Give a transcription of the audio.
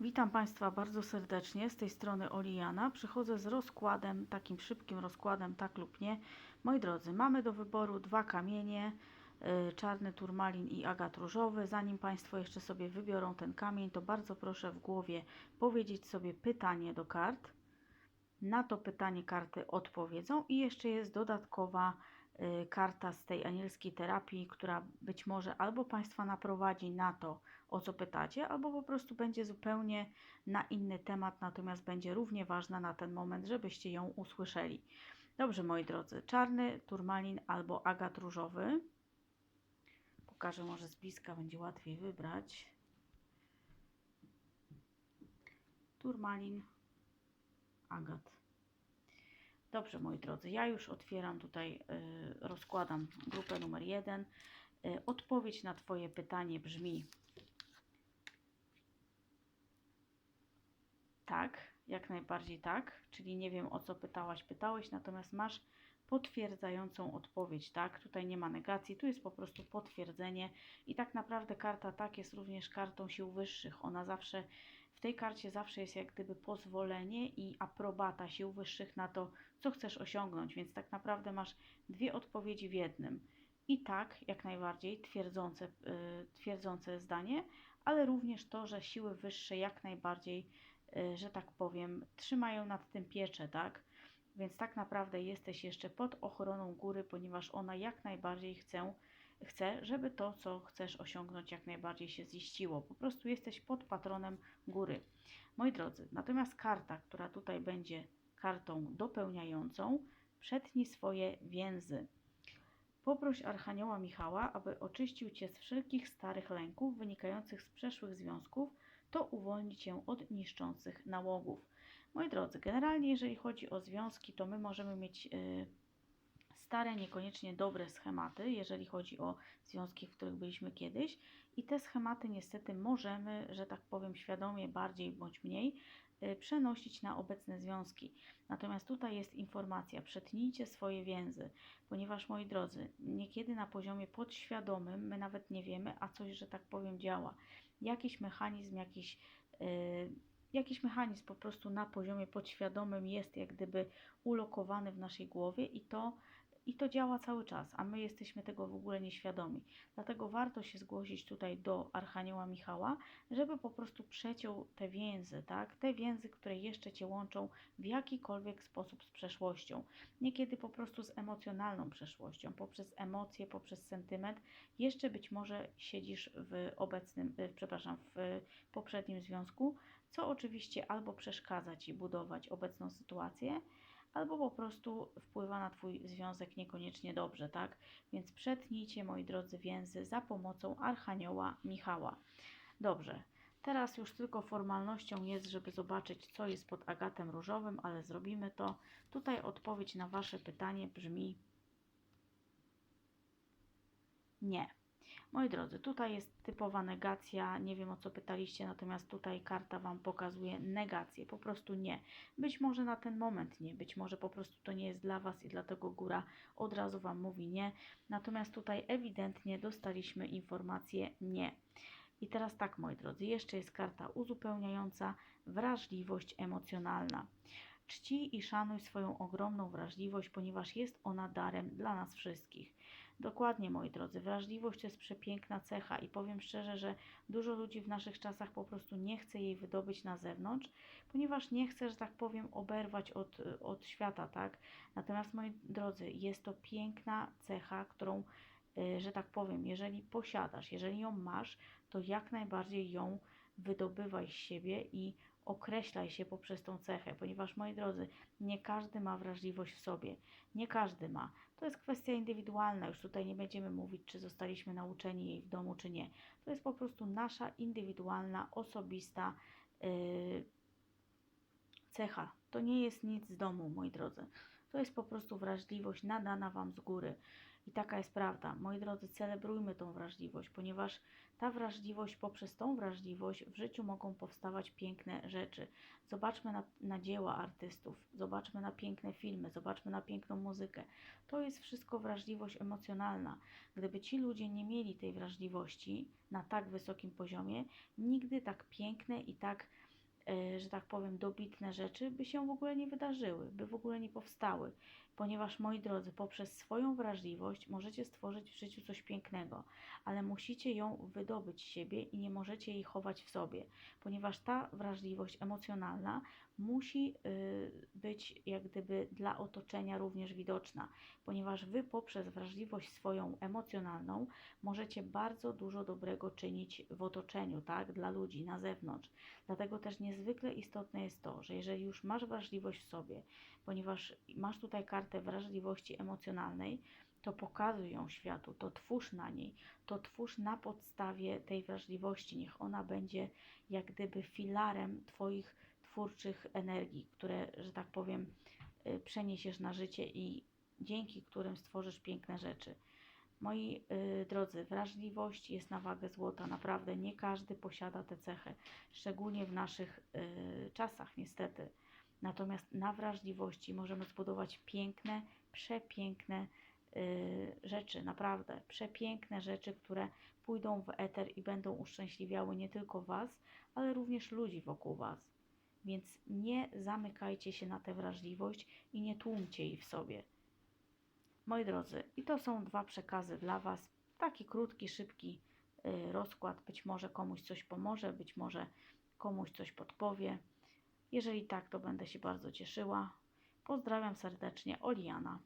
Witam Państwa bardzo serdecznie. Z tej strony Oliana. Przychodzę z rozkładem, takim szybkim rozkładem, tak lub nie. Moi drodzy, mamy do wyboru dwa kamienie, y, czarny turmalin i agat różowy. Zanim Państwo jeszcze sobie wybiorą ten kamień, to bardzo proszę w głowie powiedzieć sobie pytanie do kart. Na to pytanie karty odpowiedzą i jeszcze jest dodatkowa karta z tej anielskiej terapii, która być może albo Państwa naprowadzi na to, o co pytacie, albo po prostu będzie zupełnie na inny temat, natomiast będzie równie ważna na ten moment, żebyście ją usłyszeli. Dobrze, moi drodzy, czarny turmalin albo agat różowy. Pokażę może z bliska, będzie łatwiej wybrać. Turmalin, agat. Dobrze, moi drodzy, ja już otwieram tutaj, y, rozkładam grupę numer jeden. Y, Odpowiedź na Twoje pytanie brzmi tak, jak najbardziej tak, czyli nie wiem o co pytałaś, pytałeś, natomiast masz potwierdzającą odpowiedź, tak? Tutaj nie ma negacji, tu jest po prostu potwierdzenie i tak naprawdę karta tak jest również kartą sił wyższych. Ona zawsze, w tej karcie zawsze jest jak gdyby pozwolenie i aprobata sił wyższych na to, co chcesz osiągnąć, więc tak naprawdę masz dwie odpowiedzi w jednym. I tak, jak najbardziej, twierdzące, yy, twierdzące zdanie, ale również to, że siły wyższe jak najbardziej, yy, że tak powiem, trzymają nad tym pieczę, tak? Więc tak naprawdę jesteś jeszcze pod ochroną góry, ponieważ ona jak najbardziej chce, chce, żeby to, co chcesz osiągnąć, jak najbardziej się ziściło. Po prostu jesteś pod patronem góry. Moi drodzy, natomiast karta, która tutaj będzie kartą dopełniającą, przetnij swoje więzy. Poproś Archanioła Michała, aby oczyścił Cię z wszelkich starych lęków wynikających z przeszłych związków, to uwolni Cię od niszczących nałogów. Moi drodzy, generalnie jeżeli chodzi o związki, to my możemy mieć y, stare, niekoniecznie dobre schematy, jeżeli chodzi o związki, w których byliśmy kiedyś, i te schematy niestety możemy, że tak powiem, świadomie bardziej bądź mniej y, przenosić na obecne związki. Natomiast tutaj jest informacja: przetnijcie swoje więzy, ponieważ moi drodzy, niekiedy na poziomie podświadomym my nawet nie wiemy, a coś, że tak powiem, działa. Jakiś mechanizm, jakiś. Yy, jakiś mechanizm po prostu na poziomie podświadomym jest jak gdyby ulokowany w naszej głowie i to, i to działa cały czas, a my jesteśmy tego w ogóle nieświadomi. Dlatego warto się zgłosić tutaj do Archanioła Michała, żeby po prostu przeciął te więzy, tak? Te więzy, które jeszcze Cię łączą w jakikolwiek sposób z przeszłością. Niekiedy po prostu z emocjonalną przeszłością, poprzez emocje, poprzez sentyment. Jeszcze być może siedzisz w obecnym, y, przepraszam, w poprzednim związku, co oczywiście albo przeszkadza Ci budować obecną sytuację, albo po prostu wpływa na Twój związek niekoniecznie dobrze, tak? Więc przetnijcie, moi drodzy, więzy za pomocą Archanioła Michała. Dobrze, teraz już tylko formalnością jest, żeby zobaczyć, co jest pod agatem różowym, ale zrobimy to. Tutaj odpowiedź na Wasze pytanie brzmi nie. Moi drodzy, tutaj jest typowa negacja. Nie wiem o co pytaliście, natomiast tutaj karta Wam pokazuje negację. Po prostu nie. Być może na ten moment nie, być może po prostu to nie jest dla Was i dlatego góra od razu Wam mówi nie. Natomiast tutaj ewidentnie dostaliśmy informację nie. I teraz tak, moi drodzy, jeszcze jest karta uzupełniająca wrażliwość emocjonalna. Czci i szanuj swoją ogromną wrażliwość, ponieważ jest ona darem dla nas wszystkich. Dokładnie, moi drodzy, wrażliwość to jest przepiękna cecha i powiem szczerze, że dużo ludzi w naszych czasach po prostu nie chce jej wydobyć na zewnątrz, ponieważ nie chce, że tak powiem, oberwać od, od świata, tak? Natomiast, moi drodzy, jest to piękna cecha, którą y, że tak powiem, jeżeli posiadasz, jeżeli ją masz, to jak najbardziej ją wydobywaj z siebie i określaj się poprzez tą cechę, ponieważ moi drodzy, nie każdy ma wrażliwość w sobie. Nie każdy ma. To jest kwestia indywidualna. Już tutaj nie będziemy mówić, czy zostaliśmy nauczeni jej w domu, czy nie. To jest po prostu nasza indywidualna, osobista yy, cecha. To nie jest nic z domu, moi drodzy. To jest po prostu wrażliwość nadana Wam z góry. I taka jest prawda. Moi drodzy, celebrujmy tą wrażliwość, ponieważ ta wrażliwość, poprzez tą wrażliwość w życiu mogą powstawać piękne rzeczy. Zobaczmy na, na dzieła artystów, zobaczmy na piękne filmy, zobaczmy na piękną muzykę. To jest wszystko wrażliwość emocjonalna. Gdyby ci ludzie nie mieli tej wrażliwości na tak wysokim poziomie, nigdy tak piękne i tak że tak powiem, dobitne rzeczy by się w ogóle nie wydarzyły, by w ogóle nie powstały, ponieważ moi drodzy, poprzez swoją wrażliwość możecie stworzyć w życiu coś pięknego, ale musicie ją wydobyć z siebie i nie możecie jej chować w sobie, ponieważ ta wrażliwość emocjonalna musi y, być jak gdyby dla otoczenia również widoczna, ponieważ wy poprzez wrażliwość swoją emocjonalną możecie bardzo dużo dobrego czynić w otoczeniu, tak, dla ludzi na zewnątrz. Dlatego też niezwykle istotne jest to, że jeżeli już masz wrażliwość w sobie, ponieważ masz tutaj kartę wrażliwości emocjonalnej, to pokazuj ją światu, to twórz na niej, to twórz na podstawie tej wrażliwości. Niech ona będzie jak gdyby filarem Twoich twórczych energii, które, że tak powiem, y, przeniesiesz na życie i dzięki którym stworzysz piękne rzeczy. Moi y, drodzy, wrażliwość jest na wagę złota. Naprawdę nie każdy posiada te cechy, szczególnie w naszych y, czasach, niestety. Natomiast na wrażliwości możemy zbudować piękne, przepiękne y, rzeczy, naprawdę przepiękne rzeczy, które pójdą w eter i będą uszczęśliwiały nie tylko Was, ale również ludzi wokół Was. Więc nie zamykajcie się na tę wrażliwość i nie tłumcie jej w sobie. Moi drodzy, i to są dwa przekazy dla Was. Taki krótki, szybki y, rozkład. Być może komuś coś pomoże, być może komuś coś podpowie. Jeżeli tak, to będę się bardzo cieszyła. Pozdrawiam serdecznie, Oliana.